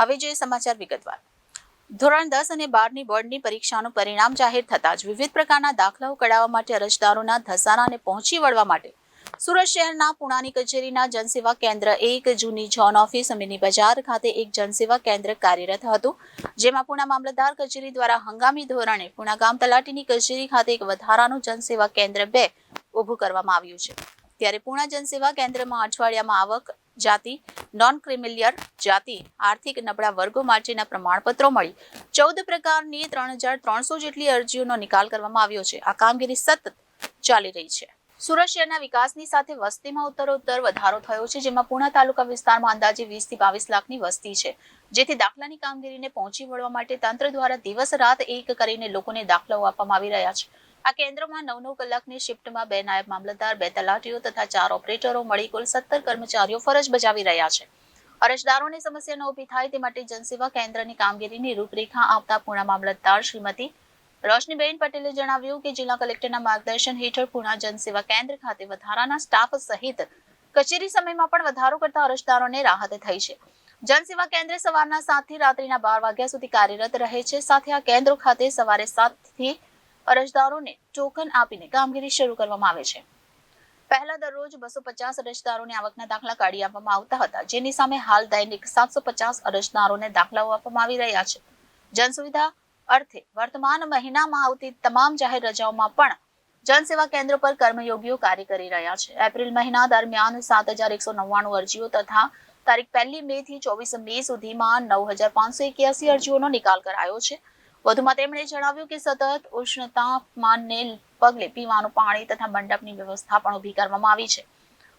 હવે જોઈએ સમાચાર વિગતવાર. ધોરણ દસ અને બારની બોર્ડની પરીક્ષાનું પરિણામ જાહેર થતાં જ વિવિધ પ્રકારના દાખલાઓ કઢાવવા માટે અરજદારોના ધસારાને પહોંચી વળવા માટે સુરત શહેરના પુણાની કચેરીના જનસેવા કેન્દ્ર એક, જૂની જોન ઓફિસ, અમીની બજાર ખાતે એક જનસેવા કેન્દ્ર કાર્યરત હતું. જેમાં પુણા મામલતદાર કચેરી દ્વારા હંગામી ધોરણે પુણા ગામ તલાટીની કચેરી ખાતે એક વધારાનું જનસેવા કેન્દ્ર બે ઊભું કરવામાં આવ્યું છે. ત્યારે પુણા જનસેવા કેન્દ્રમાં અઠવાડિયામાં આવક જાતિ નોન ક્રિમિલિયર જાતિ, આર્થિક નબળા વર્ગો માટેના પ્રમાણપત્રો મળી. ચૌદ પ્રકારની ત્રણ હજાર ત્રણસો જેટલી અરજીઓનો નિકાલ કરવામાં આવ્યો છે. આ કામગીરી સતત ચાલી રહી છે. સુરત શહેરના વિકાસની સાથે વસ્તીમાં ઉત્તરોત્તર વધારો થયો છે, જેમાં પુણા તાલુકા વિસ્તારમાં અંદાજે વીસથી બાવીસ લાખની વસ્તી છે. જેથી દાખલાની કામગીરીને પહોંચી વળવા માટે તંત્ર દ્વારા દિવસ રાત એક કરીને લોકોને દાખલાઓ આપવામાં આવી રહ્યા છે. આ કેન્દ્રમાં નવ નવ કલાકની શિફ્ટમાં બે નાયબ મામલતદાર, બે તલાટીઓ તથા ચાર ઓપરેટરો મળી કુલ સત્તર કર્મચારીઓ ફરજ બજાવી રહ્યા છે. અરજદારોની સમસ્યા ન ઊભી થાય તે માટે જનસેવા કેન્દ્રની કામગીરીની રૂપરેખા આપતા પુણા મામલતદાર શ્રીમતી રોશનીબેન પટેલે જણાવ્યું કે જિલ્લા કલેક્ટરના માર્ગદર્શન હેઠળ પુણા જનસેવા કેન્દ્ર ખાતે વધારાના સ્ટાફ સહિત કચેરી સમયમાં પણ વધારો કરતા અરજદારોને રાહત થઈ છે. જનસેવા કેન્દ્ર સવારના સાતથી રાત્રિના બાર વાગ્યા સુધી કાર્યરત રહે છે. સાથે આ કેન્દ્રો ખાતે સવારે સાતથી અરજદારોને ટોકન આપીને કામગીરી શરૂ કરવામાં આવે છે. પહેલા દરરોજ બસો પચાસ અરજદારોને આવકના દાખલા કાઢી આપવામાં આવતા હતા, જેની સામે હાલ દૈનિક સાતસો પચાસ અરજદારોને દાખલાઓ આપવામાં આવી રહ્યા છે. જનસુવિધા અર્થે વર્તમાન મહિનામાં આવતી તમામ જાહેર રજાઓમાં પણ જનસેવા કેન્દ્ર પર કર્મયોગીઓ કાર્ય કરી રહ્યા છે. એપ્રિલ મહિના દરમિયાન સાત હજાર એકસો નવ્વાણું અરજીઓ તથા તારીખ પહેલી મે થી ચોવીસ મે સુધીમાં નવ હજાર પાંચસો એક્યાસી અરજીઓનો નિકાલ કરાયો છે. વધુમાં તેમણે જણાવ્યું કે સતત ઉષ્ણ પગલે પીવાનું પાણી તથા મંડપની વ્યવસ્થા પણ ઊભી કરવામાં આવી છે.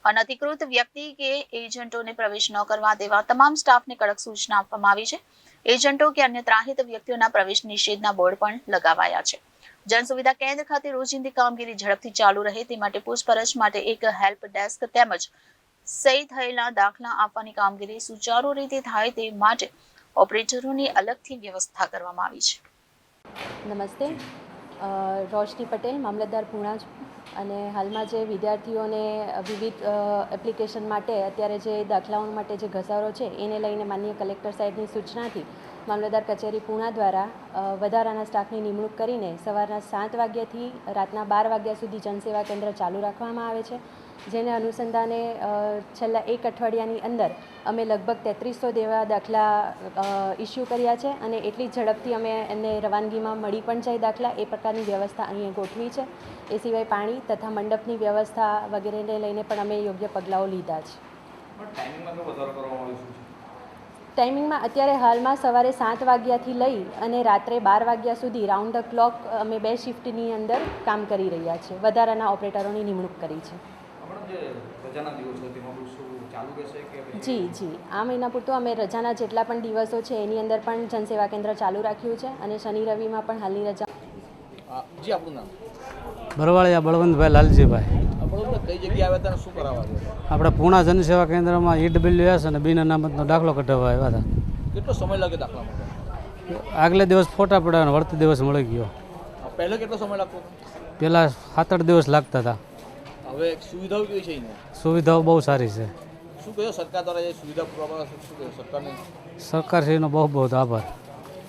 અનધિકૃત વ્યક્તિ કે એજન્ટોને પ્રવેશ ન કરવા દેવા તમામ સ્ટાફને કડક સૂચના આપવામાં આવી છે. એજન્ટો કે અન્ય ત્રાહિત વ્યક્તિઓના પ્રવેશ નિષેધના બોર્ડ પણ લગાવાયા છે. જનસુવિધા કેન્દ્ર ખાતે રોજિંદી કામગીરી ઝડપથી ચાલુ રહે તે માટે પૂછપરછ માટે એક હેલ્પ ડેસ્ક તેમજ સહી થયેલા દાખલા આપવાની કામગીરી સુચારુ રીતે થાય તે માટે ઓપરેટરોની અલગથી વ્યવસ્થા કરવામાં આવી છે. નમસ્તે. રોશની પટેલ, મામલતદાર પૂણા અને હાલમાં જે વિદ્યાર્થીઓને વિવિધ એપ્લિકેશન માટે અત્યારે જે દાખલાઓ માટે જે ઘસારો છે, એને લઈને માનનીય કલેક્ટર સાહેબની સૂચનાથી મામલતદાર કચેરી પૂણા દ્વારા વધારાના સ્ટાફની નિમણૂક કરીને સવારના સાત વાગ્યાથી રાતના બાર વાગ્યા સુધી જનસેવા કેન્દ્ર ચાલુ રાખવામાં આવે છે. જેને અનુસંધાને છેલ્લા એક અઠવાડિયાની અંદર અમે લગભગ તેત્રીસો જેવા દાખલા ઇસ્યુ કર્યા છે અને એટલી જ ઝડપથી અમે એમને રવાનગીમાં મળી પણ જાય દાખલા. એ પ્રકારની વ્યવસ્થા અહીંયા ગોઠવી છે. એ સિવાય પાણી તથા મંડપની વ્યવસ્થા વગેરેને લઈને પણ અમે યોગ્ય પગલાઓ લીધા છે. ટાઈમિંગમાં અત્યારે હાલમાં સવારે સાત વાગ્યાથી લઈ અને રાત્રે બાર વાગ્યા સુધી રાઉન્ડ ધ ક્લોક અમે બે શિફ્ટની અંદર કામ કરી રહ્યા છીએ વધારાના ઓપરેટરોની નિમણૂક કરી છે. જે રજાના દિવસો તેમાં બધું શું ચાલુ રહેશે કે પછી? જી જી. આ મહિના પૂરતું અમે રજાના જેટલા પણ દિવસો છે એની અંદર પણ જનસેવા કેન્દ્ર ચાલુ રાખ્યું છે અને શનિ રવિમાં પણ હાલની રજા હા, જી આપણું નામ? બરવાળિયા બળવંતભાઈ લાલજીભાઈ. આપણું પૂણા જનસેવા કેન્દ્રમાં ઈડબ્લ્યુએસ અને બિન અનામતનો દાખલો કઢાવવા આવ્યા હતા. કેટલો સમય લાગે દાખલા માટે? આગલે દિવસ ફોટા પડ્યા અને વળતે દિવસ મળી ગયો. પહેલો કેટલો સમય લાગતો પહેલાં સાત આઠ દિવસ લાગતા હતા. હવે સુવિધાઓ કેવી છે સુવિધાઓ બહુ સારી છે. શું કહ્યું સરકાર દ્વારા? જે સુવિધા પૂરા આવે છે શું સરકારશ્રીનો બહુ બહુ આભાર.